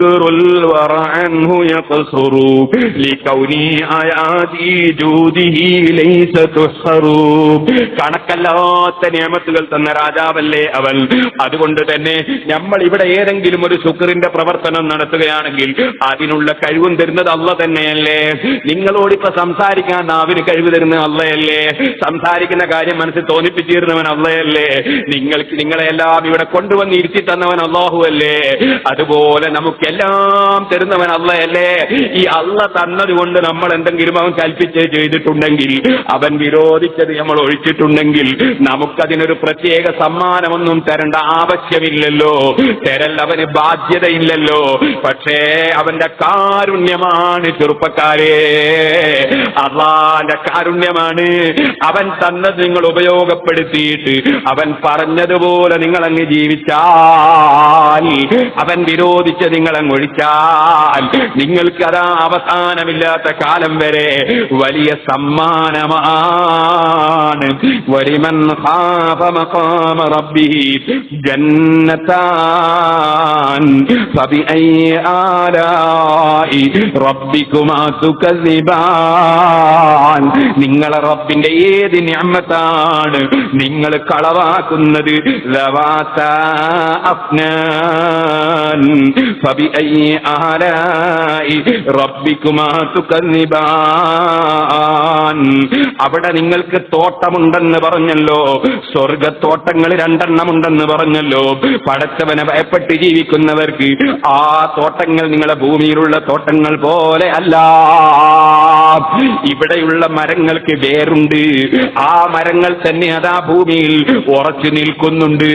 يذكر الورع عنه يقصر لكون آيات جوده ليس تحصر കണക്കല്ലാത്ത നിയമത്തുകൾ തന്ന രാജാവല്ലേ അവൻ അതുകൊണ്ട് തന്നെ നമ്മൾ ഇവിടെ ഏതെങ്കിലും ഒരു ശുക്രിന്റെ പ്രവർത്തനം നടത്തുകയാണെങ്കിൽ അതിനുള്ള കഴിവും തരുന്നത് അല്ല തന്നെയല്ലേ നിങ്ങളോട് ഇപ്പൊ സംസാരിക്കാൻ നാവിന് കഴിവ് തരുന്നത് അല്ലയല്ലേ സംസാരിക്കുന്ന കാര്യം മനസ്സിൽ തോന്നിപ്പിച്ചിരുന്നവൻ അല്ലയല്ലേ നിങ്ങൾക്ക് നിങ്ങളെല്ലാം ഇവിടെ കൊണ്ടുവന്ന് ഇരുത്തി തന്നവൻ അള്ളാഹു അല്ലേ അതുപോലെ നമുക്കെല്ലാം തരുന്നവൻ അള്ളയല്ലേ? ഈ അള്ള തന്നതുകൊണ്ട് നമ്മൾ എന്തെങ്കിലും അവൻ കൽപ്പിച്ച് ചെയ്തിട്ടുണ്ടെങ്കിൽ അവൻ വിരോധിച്ചത് നമ്മൾ ഒഴിച്ചിട്ടുണ്ടെങ്കിൽ നമുക്കതിനൊരു പ്രത്യേക സമ്മാനമൊന്നും തരേണ്ട ആവശ്യമില്ലല്ലോ. തരൽ അവന് ബാധ്യതയില്ലല്ലോ. പക്ഷേ അവന്റെ കാരുണ്യമാണ് ചെറുപ്പക്കാരെ. അള്ളാന്റെ കാരുണ്യമാണ്. അവൻ തന്നത് നിങ്ങൾ ഉപയോഗപ്പെടുത്തിയിട്ട് അവൻ പറഞ്ഞതുപോലെ നിങ്ങൾ അങ്ങ് ജീവിച്ചാൽ അവൻ വിരോധിച്ച് നിങ്ങൾ അങ്ങ് ഒഴിച്ചാൽ നിങ്ങൾക്ക് അതാ അവസാനമില്ലാത്ത കാലം വരെ വലിയ സമ്മാനമാണ്. വരിമൻ റബ്ബി നിങ്ങളെ റബ്ബിന്റെ ഏത് ഞമ്മത്താണ് നിങ്ങൾ കളവാക്കുന്നത്? ലവാത്ത ഫബിഅയ്യി آلاء റബ്ബികുമാ تكذبان. അവിടെ നിങ്ങൾക്ക് തോട്ടമുണ്ടെന്ന് പറഞ്ഞല്ലോ. സ്വർഗത്തോട്ടങ്ങൾ രണ്ടെണ്ണം ഉണ്ടെന്ന് പറഞ്ഞല്ലോ. പടച്ചവനെ ഭയപ്പെട്ട് ജീവിക്കുന്നവർക്ക് ആ തോട്ടങ്ങൾ നിങ്ങളെ ഭൂമിയിലുള്ള തോട്ടങ്ങൾ പോലെ അല്ല. ഇവിടെയുള്ള മരങ്ങൾക്ക് വേരുണ്ട്. ആ മരങ്ങൾ തന്നെ അതാ ഭൂമിയിൽ ഉറച്ചു നിൽക്കുന്നുണ്ട്.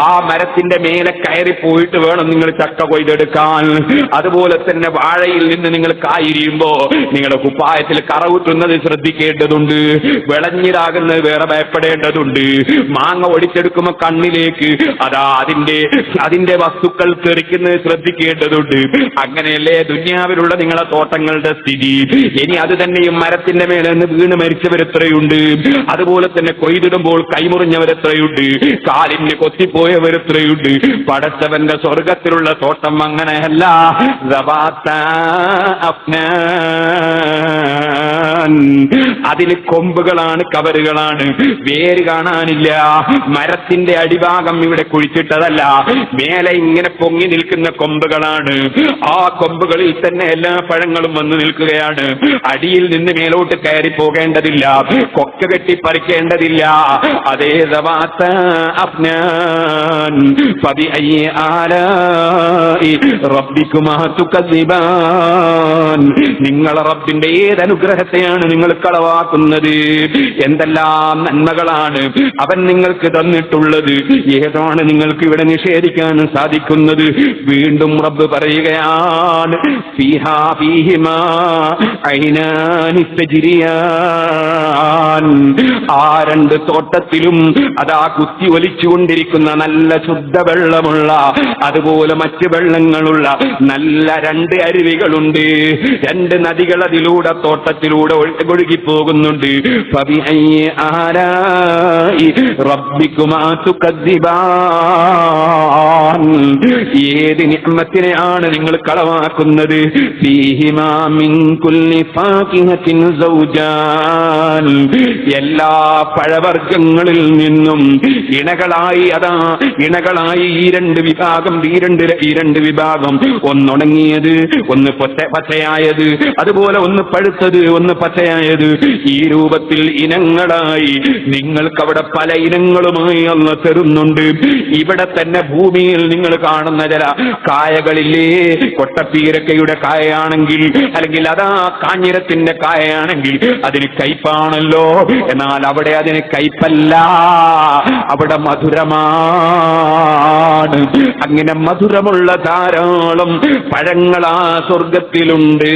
ആ മരത്തിന്റെ മേലെ കയറി പോയിട്ട് വേണം നിങ്ങൾ ചക്ക കൊയ്തെടുക്കാൻ. അതുപോലെ തന്നെ വാഴയിൽ നിന്ന് നിങ്ങൾ കായിരിയുമ്പോ നിങ്ങളുടെ കുപ്പായത്തിൽ കറവുറ്റുന്നത് ശ്രദ്ധിക്കേണ്ടതുണ്ട്. വിളഞ്ഞിരാകുന്നത് വേറെ ഭയപ്പെടേണ്ടതുണ്ട്. മാങ്ങ ഒടിച്ചെടുക്കുമ്പോ കണ്ണിലേക്ക് അതാ അതിന്റെ അതിന്റെ വസ്തുക്കൾ തെറിക്കുന്നത് ശ്രദ്ധിക്കേണ്ടതുണ്ട്. അങ്ങനെയല്ലേ ദുന്യാവിലുള്ള നിങ്ങളുടെ തോട്ടങ്ങളുടെ സ്ഥിതി. ഇനി അത് തന്നെയും മരത്തിന്റെ മേലെ നിന്ന് വീണ് മരിച്ചവരെത്രയുണ്ട്? അതുപോലെ തന്നെ കൊയ്തിടുമ്പോൾ കൈമുറിഞ്ഞവരെത്രയുണ്ട്? കാലിന് കൊത്തിപ്പോയവരെത്രയുണ്ട്? പടച്ചവന്റെ സ്വർഗത്തിലുള്ള തോട്ടം അങ്ങനെയല്ല ദവാത്ത അതിന് കൊമ്പുകളാണ് കവറുകളാണ്. വേര് കാണാനില്ല. മരത്തിന്റെ അടിഭാഗം ഇവിടെ കുഴിച്ചിട്ടതല്ല. മേലെ ഇങ്ങനെ പൊങ്ങി നിൽക്കുന്ന കൊമ്പുകളാണ്. ആ കൊമ്പുകളിൽ തന്നെ എല്ലാ പഴങ്ങളും വന്നു നിൽക്കുകയാണ്. അടിയിൽ നിന്ന് മേലോട്ട് കയറി പോകേണ്ടതില്ല. കൊക്ക കെട്ടി പറിക്കേണ്ടതില്ല. അതേ ദവാത്ത പതി ഫബിഅയ്യി ആലാഇ റബ്ബിക്കുമാ തുകذിബാൻ നിങ്ങളെ റബ്ബിന്റെ ഏത് അനുഗ്രഹത്തെയാണ് നിങ്ങൾ കളവാക്കുന്നത്. എന്തെല്ലാം നന്മകളാണ് അവൻ നിങ്ങൾക്ക് തന്നിട്ടുള്ളത്. ഏതാണ് നിങ്ങൾക്ക് ഇവിടെ നിഷേധിക്കാൻ സാധിക്കുന്നത്? വീണ്ടും റബ്ബ് പറയുകയാണ് ആ രണ്ട് തോട്ടത്തിലും അതാ കുത്തി ഒലിച്ചുകൊണ്ടിരിക്കുന്ന നല്ല ശുദ്ധവെള്ളമുള്ള അതുപോലെ മറ്റ് വെള്ളങ്ങളുള്ള നല്ല രണ്ട് അരുവികളുണ്ട്. രണ്ട് നദികൾ അതിലൂടെ തോട്ടത്തിലൂടെ ഒഴു- ഒഴുകിപ്പോകുന്നുണ്ട്. ഫബിഅയ്യി ആലാഇ റബ്ബിക്കുമാ തുകذിബാൻ ഏത് നിയമത്തിനെയാണ് നിങ്ങൾ കളവാക്കുന്നത്? എല്ലാ പഴവർഗങ്ങളിൽ നിന്നും ഇണകളായി അതാ ഇണകളായി ഈ രണ്ട് വിഭാഗം ഈ രണ്ട് ഈ രണ്ട് വിഭാഗം ഒന്നുണങ്ങിയത് ഒന്ന് പൊച്ച- പച്ചയായത് അതുപോലെ ഒന്ന് പഴുത്തത് ഒന്ന് പച്ചയായത് ഈ രൂപത്തിൽ ഇനങ്ങളായി. നിങ്ങൾക്ക് അവിടെ പല ഇനങ്ങളുമായി അന്ന് തരുന്നുണ്ട് ഇവിടെ തന്നെ ഭൂമിയിൽ നിങ്ങൾ കാണുന്ന ചില കായകളില്ലേ? കൊട്ടപ്പീരക്കയുടെ കായയാണെങ്കിൽ അല്ലെങ്കിൽ അതാ കാഞ്ഞിരത്തിന്റെ കായയാണെങ്കിൽ അതിന് കയ്പാണല്ലോ. എന്നാൽ അവിടെ അതിന് കയ്പല്ല. അവിടെ മധുരമാണ്. അങ്ങനെ മധുരമുള്ള ധാരാളം പഴങ്ങൾ ആ സ്വർഗത്തിലുണ്ട്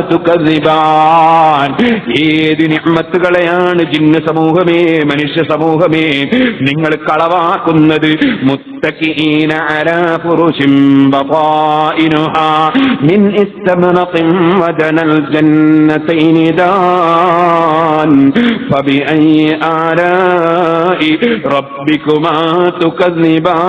തുകദിബാൻ ഏത് നിഹ്മത്തുകളെയാണ് ജിന്ന സമൂഹമേ മനുഷ്യ സമൂഹമേ നിങ്ങൾ കളവാക്കുന്നത്? മുത്തഖീന അലാ ബഖായിനുഹാ. മിൻ ജന്നതൈനി ദാൻ. തുകന്നിബാൻ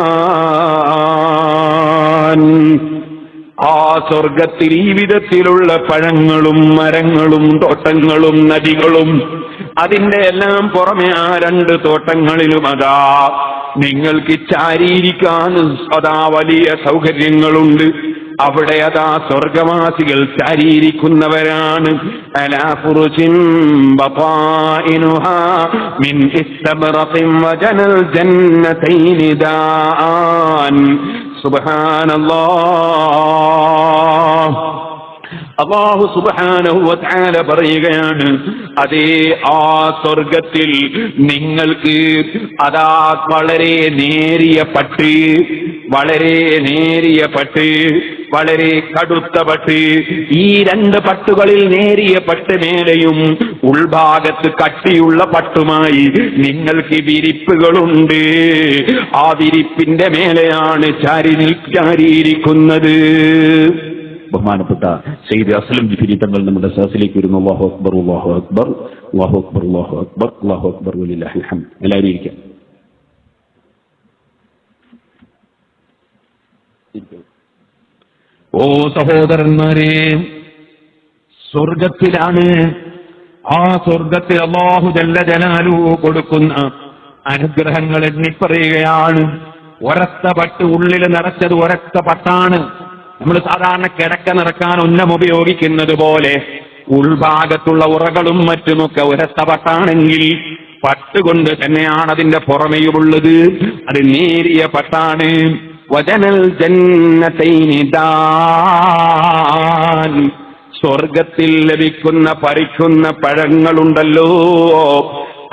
ആ സ്വർഗത്തിൽ ഈ വിധത്തിലുള്ള പഴങ്ങളും മരങ്ങളും തോട്ടങ്ങളും നദികളും അതിന്റെ എല്ലാം പുറമെ ആ രണ്ട് തോട്ടങ്ങളിലും അതാ നിങ്ങൾക്ക് ചാരിയിരിക്കാൻ അതാ വലിയ സൗകര്യങ്ങളുണ്ട്. അവിടെ അതാ സ്വർഗവാസികൾ ചാരിയിരിക്കുന്നവരാണ്. അലാ അള്ളാഹു സുബാനഹുവല പറയുകയാണ് അതേ ആ സ്വർഗത്തിൽ നിങ്ങൾക്ക് അതാ വളരെ നേരിയ പട്ട് വളരെ നേരിയ പട്ട് വളരെ കടുത്ത പട്ട് ഈ രണ്ട് പട്ടുകളിൽ നേരിയ പട്ട് മേലെയും ഉൾഭാഗത്ത് കട്ടിയുള്ള പട്ടുമായി നിങ്ങൾക്ക് വിരിപ്പുകളുണ്ട്. ആ വിരിപ്പിന്റെ മേലെയാണ് ചാരി ചാരിയിരിക്കുന്നത്. ബഹുമാനപ്പെട്ട സെയ്ദ് അസ്ലം ജിഫിരി തങ്ങൾ നമ്മുടെ സഹസിലേക്ക് വരുന്നു. അള്ളാഹു അക്ബർ അള്ളാഹു അക്ബർ അള്ളാഹു അക്ബർ അള്ളാഹു അക്ബർ അള്ളാഹു അക്ബർ വലില്ലാഹി ഹം എല്ലാവരും ഇരിക്കാം. ഓ സഹോദരന്മാരെ സ്വർഗത്തിലാണ് ആ സ്വർഗത്തിൽ അള്ളാഹു ജല്ല ജലാലു കൊടുക്കുന്ന അനുഗ്രഹങ്ങൾ എണ്ണിപ്പറയുകയാണ്. ഒരത്ത പട്ട് ഉള്ളിൽ നിറച്ചത് ഒരത്ത പട്ടാണ്. നമ്മൾ സാധാരണ കിടക്ക നിറക്കാൻ ഉന്നം ഉപയോഗിക്കുന്നത് പോലെ ഉൾഭാഗത്തുള്ള ഉറകളും മറ്റുമൊക്കെ ഒരത്ത പട്ടാണെങ്കിൽ പട്ടുകൊണ്ട് തന്നെയാണ് അതിന്റെ പുറമെയുമുള്ളത്. അത് നേരിയ പട്ടാണ്. വചനൽ ജന്നതൈനിദാൻ സ്വർഗത്തിൽ ലഭിക്കുന്ന പറിക്കുന്ന പഴങ്ങളുണ്ടല്ലോ.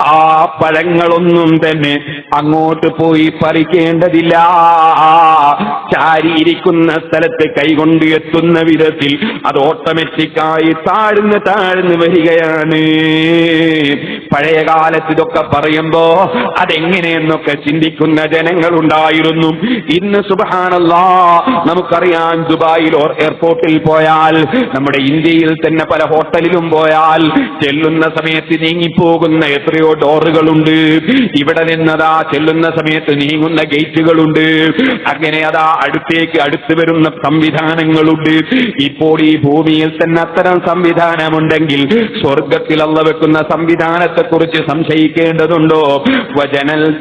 ആ പഴങ്ങളൊന്നും തന്നെ അങ്ങോട്ട് പോയി പറിക്കേണ്ടതില്ല. ചാരിയിരിക്കുന്ന സ്ഥലത്ത് കൈകൊണ്ട് എത്തുന്ന വിധത്തിൽ അത് ഓട്ടോമാറ്റിക്കായി താഴ്ന്ന് താഴ്ന്ന് വരികയാണ്. പഴയ കാലത്ത് ഇതൊക്കെ പറയുമ്പോ അതെങ്ങനെയെന്നൊക്കെ ചിന്തിക്കുന്ന ജനങ്ങളുണ്ടായിരുന്നു. ഇന്ന് സുബഹാനല്ല നമുക്കറിയാം ദുബായിൽ എയർപോർട്ടിൽ പോയാൽ നമ്മുടെ ഇന്ത്യയിൽ തന്നെ പല ഹോട്ടലിലും പോയാൽ ചെല്ലുന്ന സമയത്ത് നീങ്ങിപ്പോകുന്ന എത്രയോ ഡോറുകളുണ്ട്. ഇവിടെ നിന്നതാ ചെല്ലുന്ന സമയത്ത് നീങ്ങുന്ന ഗേറ്റുകളുണ്ട്. അങ്ങനെ അതാ അടുത്തേക്ക് അടുത്ത് വരുന്ന സംവിധാനങ്ങളുണ്ട്. ഇപ്പോൾ ഈ ഭൂമിയിൽ തന്നെ അത്തരം സംവിധാനമുണ്ടെങ്കിൽ സ്വർഗത്തിൽ അള്ള വെക്കുന്ന സംവിധാനത്തെ കുറിച്ച് സംശയിക്കേണ്ടതുണ്ടോ? വചനൽ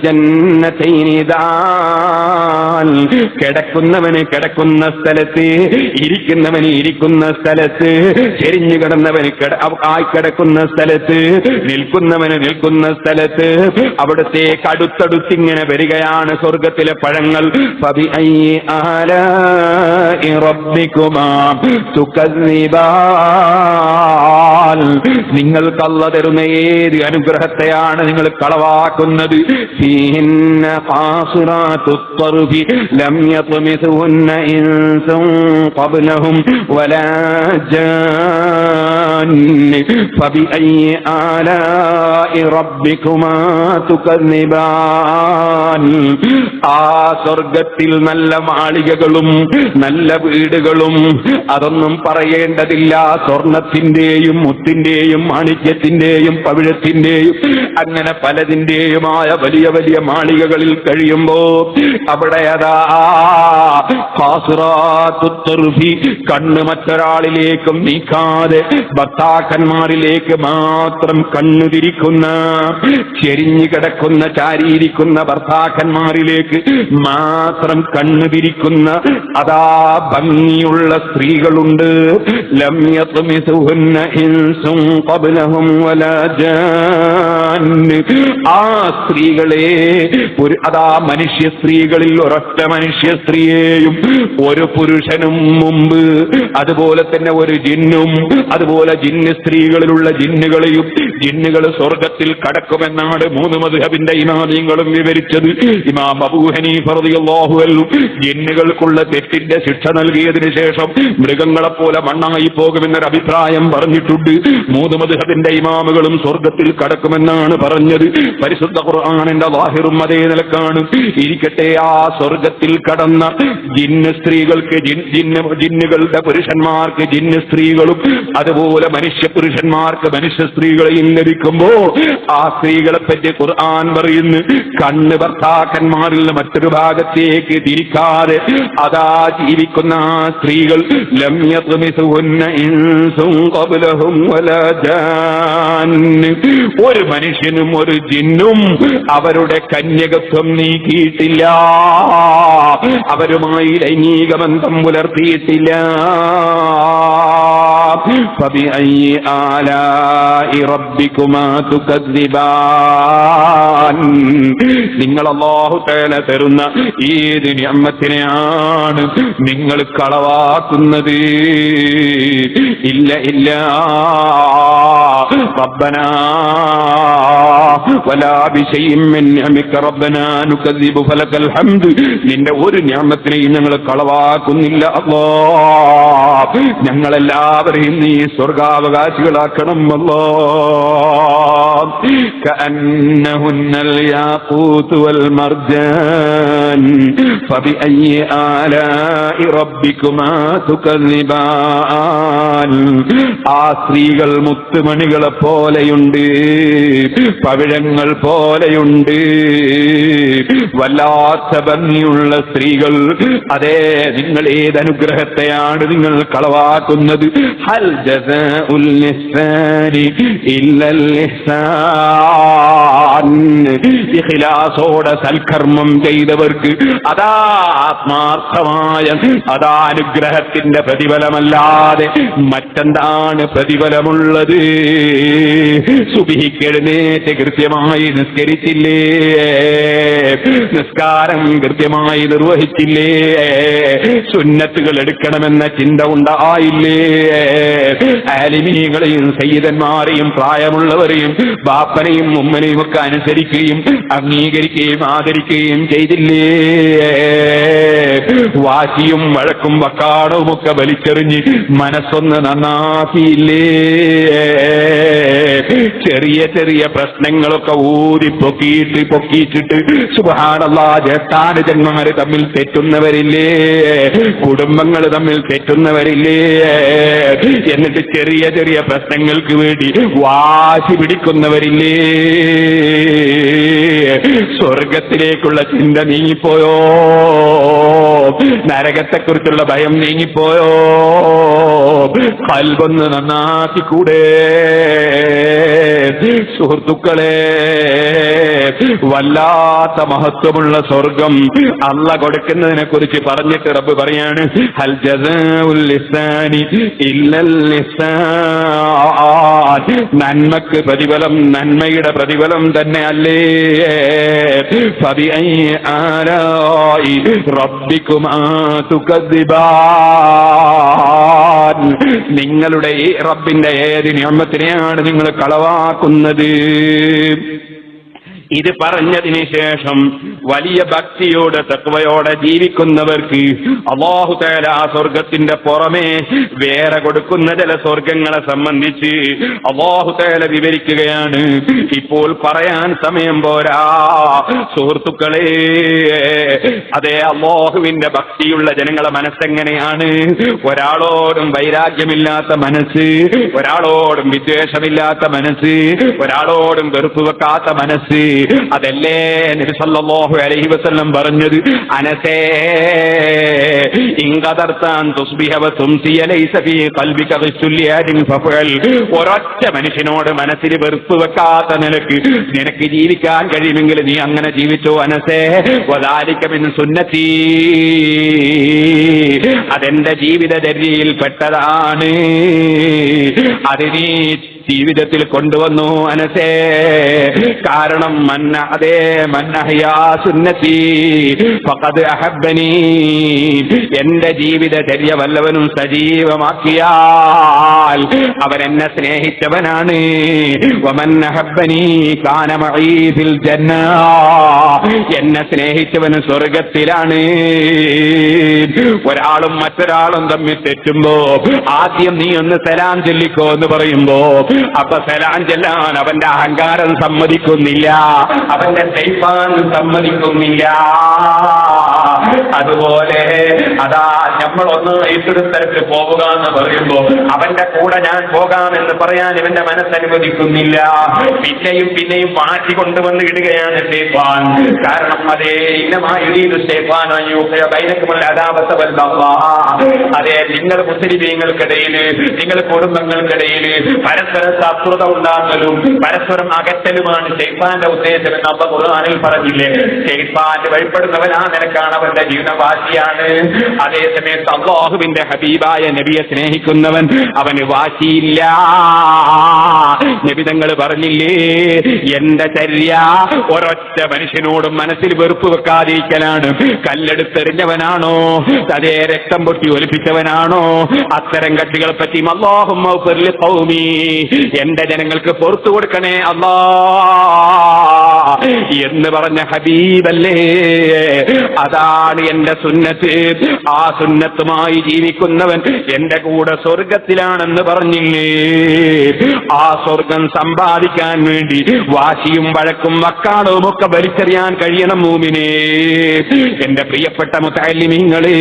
കിടക്കുന്നവന് കിടക്കുന്ന സ്ഥലത്ത് ഇരിക്കുന്നവന് ഇരിക്കുന്ന സ്ഥലത്ത് ചെരിഞ്ഞു കിടന്നവന് കിട- ആയി കിടക്കുന്ന സ്ഥലത്ത് നിൽക്കുന്നവന് നിൽക്കുന്ന സ്ഥലത്ത് അവിടത്തേക്ക് അടുത്തടുത്തിങ്ങനെ വരികയാണ് സ്വർഗത്തിലെ പഴങ്ങൾ ഫബി അയ്യി ആലാഇ റബ്ബിക്കുമാ തുകദ്ദിബാൻ നിങ്ങൾക്ക് അല്ല തരുന്ന ഏത് അനുഗ്രഹത്തെയാണ് നിങ്ങൾ കളവാക്കുന്നത് ഫീഹിന്ന ഖാസിറാത്തു الطرف لم يطمثهن إنس قبلهم ولا جان فبأي آلاء റബ്ബിക്കുമാ തുകന്നിബാൻ ആ സ്വർഗത്തിൽ നല്ല മാളികകളും നല്ല വീടുകളും അതൊന്നും പറയേണ്ടതില്ല. സ്വർണത്തിന്റെയും മുത്തിന്റെയും മാണിക്യത്തിന്റെയും പവിഴത്തിന്റെയും അങ്ങനെ പലതിന്റെയുമായ വലിയ വലിയ മാളികകളിൽ കഴിയുമ്പോ അവിടെ അതാ കണ്ണ് മറ്റൊരാളിലേക്കും നീക്കാതെ ഭർത്താക്കന്മാരിലേക്ക് മാത്രം കണ്ണുതിരിക്കുന്ന ചെരിഞ്ഞു കിടക്കുന്ന ചാരിയിരിക്കുന്ന ഭർത്താക്കന്മാരിലേക്ക് മാത്രം കണ്ണു തിരിക്കുന്ന അതാ ഭംഗിയുള്ള സ്ത്രീകളുണ്ട്. ആ സ്ത്രീകളെ ഒരു അതാ മനുഷ്യ സ്ത്രീകളിൽ ഒരൊറ്റ മനുഷ്യ സ്ത്രീയെയും ഒരു പുരുഷനും മുമ്പ് അതുപോലെ തന്നെ ഒരു ജിന്നും അതുപോലെ ജിന്ന് സ്ത്രീകളിലുള്ള ജിന്നുകളെയും ജിന്നുകൾ സ്വർഗത്തിൽ കടക്കുമെന്നാണ് മൂന്ന് മധുഹബിന്റെ ഇമാമിയങ്ങളും വിവരിച്ചത്. ഇമാം അബൂഹനി റളിയല്ലാഹു അൻഹു ജിന്നുകൾക്കുള്ള തെറ്റിന്റെ ശിക്ഷ നൽകിയതിനു ശേഷം മൃഗങ്ങളെപ്പോലെ മണ്ണായി പോകുമെന്നൊരു അഭിപ്രായം പറഞ്ഞിട്ടുണ്ട്. മൂന്ന് മധുഹബിന്റെ ഇമാമുകളും സ്വർഗത്തിൽ കടക്കുമെന്നാണ് പറഞ്ഞത്. പരിശുദ്ധ ഖുർആാനിന്റെ വാഹിറും അതേ നിലക്കാണ്. ഇരിക്കട്ടെ ആ സ്വർഗത്തിൽ കടന്ന ജിന്ന് സ്ത്രീകൾക്ക് ജിന്നുകളുടെ പുരുഷന്മാർക്ക് ജിന്ന് സ്ത്രീകളും അതുപോലെ മനുഷ്യ പുരുഷന്മാർക്ക് മനുഷ്യ സ്ത്രീകളെയും ലഭിക്കുമ്പോ സ്ത്രീകളെ പറ്റി ഖുർആൻ പറയുന്നു കണ്ണ് ഭർത്താക്കന്മാരിൽ നിന്ന് മറ്റൊരു ഭാഗത്തേക്ക് തിരിക്കാതെ അതാ ജീവിക്കുന്ന ആ സ്ത്രീകൾ ലം യത്മിസുഹുന്ന ഇൻസും ഖബ്ലഹും വലാ ജാൻ. ഒരു മനുഷ്യനും ഒരു ജിന്നും അവരുടെ കന്യകത്വം നീക്കിയിട്ടില്ല അവരുമായി ലൈംഗിക ബന്ധം പുലർത്തിയിട്ടില്ല فبأي آلاء ربكما تكذبان നിങ്ങൾ അള്ളാഹു തേല തരുന്ന ഏത് ഞമ്മത്തിനെയാണ് നിങ്ങൾ കളവാക്കുന്നത്. ഇല്ല ഇല്ല. ربنا ولا بشيء من نعمك ربنا نكذب فلك الحمد നിന്റെ ഒരു ഞാമത്തിനെയും ഞങ്ങൾ കളവാക്കുന്നില്ല അല്ലോ ഞങ്ങളെല്ലാവരെയും നീ സ്വർഗാവകാശികളാക്കണം അല്ലോ كأنهن الياقوت والمرجان فبأي آلاء ربكما تكذبان ആ സ്ത്രീകൾ മുത്തുമണികളെ പോലെയുണ്ട്. പവിഴങ്ങൾ പോലെയുണ്ട്. വല്ലാത്ത ഭംഗിയുള്ള സ്ത്രീകൾ. അതെ നിങ്ങൾ ഏത് അനുഗ്രഹത്തെയാണ് നിങ്ങൾ കളവാക്കുന്നത്? ഹൽ സൽക്കർമ്മം ചെയ്തവർക്ക് അതാ ആത്മാർത്ഥമായ അതാ അനുഗ്രഹത്തിന്റെ പ്രതിഫലമല്ലാതെ മറ്റെന്താണ് പ്രതിഫലമുള്ളത്? സുബിഹിക്കെഴുന്നേറ്റ് കൃത്യമായി നിസ്കരിച്ചില്ലേ? നിസ്കാരം കൃത്യമായി നിർവഹിച്ചില്ലേ? സുന്നത്തുകൾ എടുക്കണമെന്ന ചിന്ത ഉണ്ടായില്ലേ? ആലിമീങ്ങളെയും സയ്യിദന്മാരെയും പ്രായമുള്ളവരെയും ബാപ്പനെയും ഉമ്മനെയും ഒക്കെ അനുസരിക്കുകയും അംഗീകരിക്കുകയും ആദരിക്കുകയും ചെയ്തില്ലേ? വാശിയും വഴക്കും വക്കാടവും ഒക്കെ വലിച്ചെറിഞ്ഞ് മനസ്സൊന്ന് നന്നാക്കിയില്ലേ? ചെറിയ ചെറിയ പ്രശ്നങ്ങളൊക്കെ ഊതി പൊക്കിയിട്ട് പൊക്കിയിട്ടിട്ട് സുബാനല്ലാ ജേഷ്ഠാനുജന്മാര് തമ്മിൽ തെറ്റുന്നവരില്ലേ? കുടുംബങ്ങൾ തമ്മിൽ തെറ്റുന്നവരില്ലേ? എന്നിട്ട് ചെറിയ ചെറിയ പ്രശ്നങ്ങൾക്ക് വേണ്ടി വാശി പിടിക്കുന്നവരില്ലേ? സ്വർഗത്തിലേക്കുള്ള ചിന്ത നീങ്ങിപ്പോയോ? നരകത്തെക്കുറിച്ചുള്ള ഭയം നീങ്ങിപ്പോയോ? കൽബൊന്ന് നന്നാക്കിക്കൂടെ? സുഹൃത്തുക്കളെ വല്ലാത്ത മഹത്വമുള്ള സ്വർഗം അല്ല കൊടുക്കുന്നതിനെ കുറിച്ച് പറഞ്ഞിട്ട് റബ്ബ് പറയാണ് ഹൽ നന്മക്ക് പ്രതിഫലം നന്മയുടെ പ്രതിഫലം തന്നെ അല്ലേ? പതി ആരായി? റബ്ബിക്കുമാ നിങ്ങളുടെ ഈ റബ്ബിന്റെ ഏത് നിയമത്തിനെയാണ് നിങ്ങൾ കളവാക്കുന്നത്? ഇത് പറഞ്ഞതിന് ശേഷം വലിയ ഭക്തിയോടെ തത്വയോടെ ജീവിക്കുന്നവർക്ക് അള്ളാഹു തേല ആ സ്വർഗത്തിന്റെ പുറമെ വേറെ കൊടുക്കുന്ന ചില സ്വർഗങ്ങളെ സംബന്ധിച്ച് അള്ളാഹു തേല വിവരിക്കുകയാണ്. ഇപ്പോൾ പറയാൻ സമയം പോരാ. സുഹൃത്തുക്കളെ അതെ അള്ളാഹുവിന്റെ ഭക്തിയുള്ള ജനങ്ങളെ മനസ്സെങ്ങനെയാണ്? ഒരാളോടും വൈരാഗ്യമില്ലാത്ത മനസ്സ് ഒരാളോടും വിദ്വേഷമില്ലാത്ത മനസ്സ് ഒരാളോടും വെറുപ്പ് വെക്കാത്ത മനസ്സ് അതല്ലേ നബി സല്ലല്ലാഹു അലൈഹി വസല്ലം പറഞ്ഞത്? അനസേ ഒരൊറ്റ മനുഷ്യനോട് മനസ്സിൽ വെറുപ്പ് വെക്കാത്ത നിനക്ക് നിനക്ക് ജീവിക്കാൻ കഴിയുമെങ്കിൽ നീ അങ്ങനെ ജീവിച്ചോ അനസേ? വദാലിക മിൻ സുന്നത്തി. അതെന്റെ ജീവിതചര്യയിൽ പെട്ടതാണ്. അത് നീ ജീവിതത്തിൽ കൊണ്ടുവന്നു അനസേ. കാരണം മന്ന അതേ മന്നഹയാ സുന്നത്തി ഫഖദ് അഹബ്ബനി. എന്റെ ജീവിതചര്യ വല്ലവനും സജീവമാക്കിയാൽ അവൻ എന്നെ സ്നേഹിച്ചവനാണ് എന്നെ സ്നേഹിച്ചവന് സ്വർഗത്തിലാണ്. ഒരാളും മറ്റൊരാളും തമ്മിൽ തെറ്റുമ്പോ ആദ്യം നീ ഒന്ന് സലാം ചൊല്ലിക്കോ എന്ന് പറയുമ്പോ അപ്പൊ സലാം അവന്റെ അഹങ്കാരം സമ്മതിക്കുന്നില്ല. അവന്റെ സൈഫാൻ സമ്മതിക്കുന്നില്ല. അതുപോലെ അതാ നമ്മൾ ഒന്ന് ഇട്ടൊരു സ്ഥലത്ത് പോവുക എന്ന് പറയുമ്പോ അവന്റെ കൂടെ ഞാൻ പോകാമെന്ന് പറയാൻ ഇവന്റെ മനസ്സനുവദിക്കുന്നില്ല. പിന്നെയും പിന്നെയും മാറ്റി കൊണ്ടുവന്ന് ഇടുകയാണ് ഷേഫാൻ കാരണം അതേ ഇന്നമായി ഷേഫാൻ ബൈനക്കുമുള്ള അതാപത്ത അതെ നിങ്ങൾ മുസ്ലിമീങ്ങൾക്കിടയിൽ നിങ്ങൾ കുടുംബങ്ങൾക്കിടയിൽ പരസ്പര ശത്രുത ഉണ്ടാക്കലും പരസ്പരം അകറ്റലുമാണ് ഷെയ്ഫാന്റെ ഉദ്ദേശം എന്ന് അമ്മ ഖുർആനിൽ പറഞ്ഞില്ലേ? ഷെയ്ഫാന്റെ വഴിപ്പെടുന്നവനാ നിനക്കാണ് അവന്റെ ജീവനവാശിയാണ് അതേസമയത്ത് അള്ളാഹുവിന്റെ ഹബീബായ നബിയെ സ്നേഹിക്കുന്നവൻ അവന് വാശിയില്ല. നബിതങ്ങൾ പറഞ്ഞില്ലേ എന്റെ ചര്യ ഒരൊറ്റ മനുഷ്യനോടും മനസ്സിൽ വെറുപ്പ് വെക്കാതിരിക്കലാണ്. കല്ലെടുത്തെറിഞ്ഞവനാണോ? അതേ രക്തം പൊട്ടി ഒലിപ്പിച്ചവനാണോ? അത്തരം കക്ഷികളെ പറ്റി അള്ളാഹും എന്റെ ജനങ്ങൾക്ക് പുറത്തു കൊടുക്കണേ അല്ലാ. എന്ന് പറഞ്ഞ ഹബീബല്ലേ? അതാണ് എന്റെ സുന്നത്ത്. ആ സുന്നത്തുമായി ജീവിക്കുന്നവൻ എന്റെ കൂടെ സ്വർഗത്തിലാണെന്ന് പറഞ്ഞില്ലേ? ആ സ്വർഗം സമ്പാദിക്കാൻ വേണ്ടി വാശിയും വഴക്കും വക്കാണവും ഒക്കെ വലിച്ചെറിയാൻ കഴിയണം മൂമിനെ. എന്റെ പ്രിയപ്പെട്ട മുത്താലിമിങ്ങളെ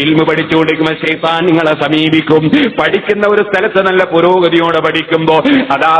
ഇൽമു പഠിച്ചുകൊണ്ടിരിക്കുമ്പോൾ ശൈത്താൻ നിങ്ങളെ സമീപിക്കും. പഠിക്കുന്ന ഒരു സ്ഥലത്ത് നല്ല പുരോഗതിയോടെ പഠിക്കുമ്പോ അതാ